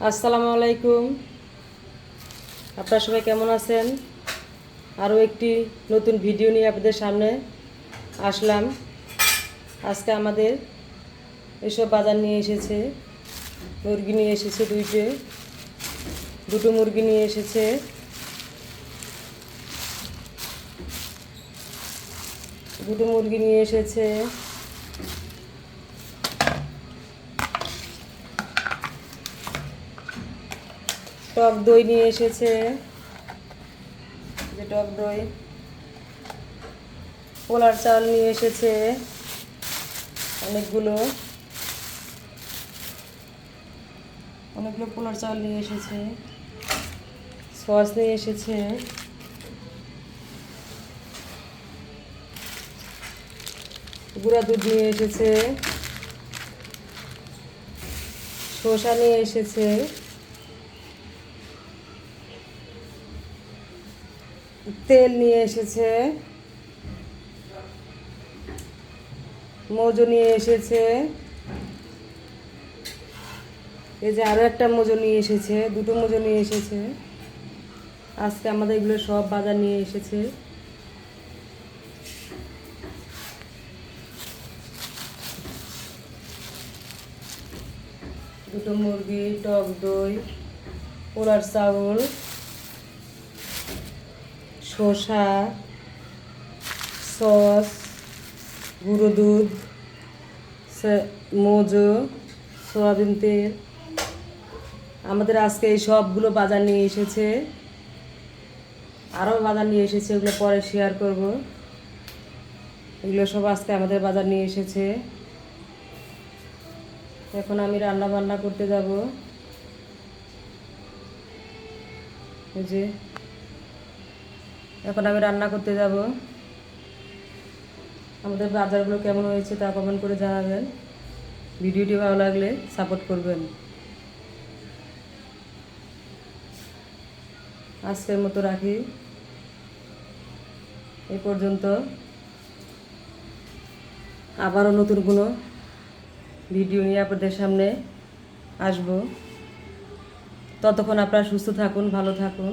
আসসালামু আলাইকুম। আপনারা সবাই কেমন আছেন? আরও একটি নতুন ভিডিও নিয়ে আপনাদের সামনে আসলাম। আজকে আমাদের এসব বাজার নিয়ে এসেছে। মুরগি নিয়ে এসেছে দুইটে। দুটো মুরগি নিয়ে এসেছে। দুটো মুরগি নিয়ে এসেছে। টক দই নিয়ে এসেছে। যে টক দই। পোলার চাল নিয়ে এসেছে অনেকগুলো। অনেকগুলো পোলার চাল নিয়ে এসেছে। সস নিয়ে এসেছে। গুঁড়া দুধ নিয়ে এসেছে। শসা নিয়ে এসেছে। তেল নিয়ে এসেছে। মজু নিয়ে এসেছে। এই যে আরও একটা মজু নিয়ে এসেছে, দুটো মজু নিয়ে এসেছে। আজকে আমাদের এগুলো সব বাজার নিয়ে এসেছে। দুটো মুরগি, টক দই, পোলার চাউল। শসা, সস, গুঁড়ো দুধ মোজো, সয়াবিন তেল। আমাদের আজকে এই সবগুলো বাজার নিয়ে এসেছে। আরও বাজার নিয়ে এসেছে ওগুলো পরে শেয়ার করব। এগুলো সব আজকে আমাদের বাজার নিয়ে এসেছে। এখন আমি রান্না বান্না করতে যাব। যে এখন আমি রান্না করতে যাব। আমাদের বাজারগুলো কেমন হয়েছে তা কমেন্ট করে জানাবেন। ভিডিওটি ভালো লাগলে সাপোর্ট করবেন। আজকের মতো রাখি। এ পর্যন্ত। আবারও নতুন কোনো ভিডিও নিয়ে আপনাদের সামনে আসব। ততক্ষণ আপনারা সুস্থ থাকুন, ভালো থাকুন।